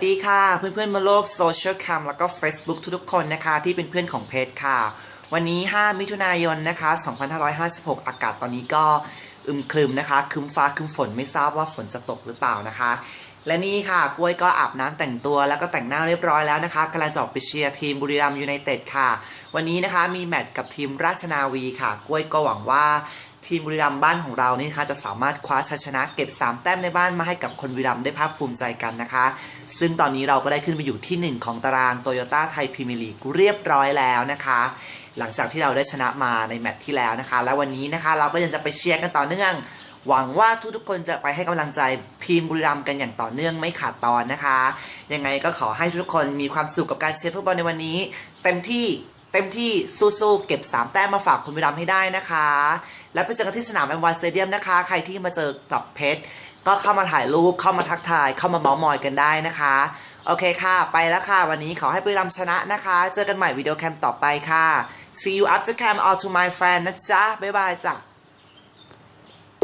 สวัสดีค่ะเพื่อนๆบนโลกโซเชียลแคมแล้วก็ Facebook ทุกๆคนนะคะที่เป็นเพื่อนของเพจค่ะ วันนี้ 5 มิถุนายนนะคะ2556 อากาศตอนนี้ก็อึมครึมนะคะครึมฟ้าครึมฝนไม่ทราบว่าฝนจะตกหรือเปล่านะคะ และนี่ค่ะกล้วยก็อาบน้ำแต่งตัวแล้วก็แต่งหน้าเรียบร้อยแล้วนะคะกำลังจะออกไปเชียร์ทีมบุรีรัมย์ยูไนเต็ดค่ะ วันนี้นะคะมีแมตช์กับทีมราชนาวีค่ะกล้วยก็หวังว่า ทีมบุรีรัมย์บ้านของเรานี่คะจะสามารถคว้าชัยชนะเก็บ 3 แต้มในบ้านมาให้กับคนบุรีรัมย์ได้ภาคภูมิใจกันนะคะ ซึ่งตอนนี้เราก็ได้ขึ้นไปอยู่ที่ 1 ของตารางโตโยต้าไทยพรีเมียร์ลีกเรียบร้อยแล้วนะคะ หลังจากที่เราได้ชนะมาในแมตช์ที่แล้วนะคะ และวันนี้นะคะเราก็ยังจะไปเชียร์กันต่อเนื่อง หวังว่าทุกๆคนจะไปให้กำลังใจทีมบุรีรัมย์กันอย่างต่อเนื่องไม่ขาดตอนนะคะ ยังไงก็ขอให้ทุกคนมีความสุขกับการเชียร์ฟุตบอลในวันนี้ เต็มที่ เต็มที่สู้ๆเก็บ 3 แต้มมาฝากคุณวิรัมให้ได้นะคะ แล้วไปเจอกันที่สนามแอมวานสเตเดียมนะคะ ใครที่มาเจอกับเพชรก็เข้ามาถ่ายรูปเข้ามาทักทาย เข้ามาเมาส์มอยกันได้นะคะ โอเคค่ะ ไปแล้วค่ะ วันนี้ขอให้บุรีรัมชนะนะคะ เจอกันใหม่วิดีโอแคมต่อไปค่ะ see you after cam all to my friend นะจ๊ะ บ๊ายบายจ้ะ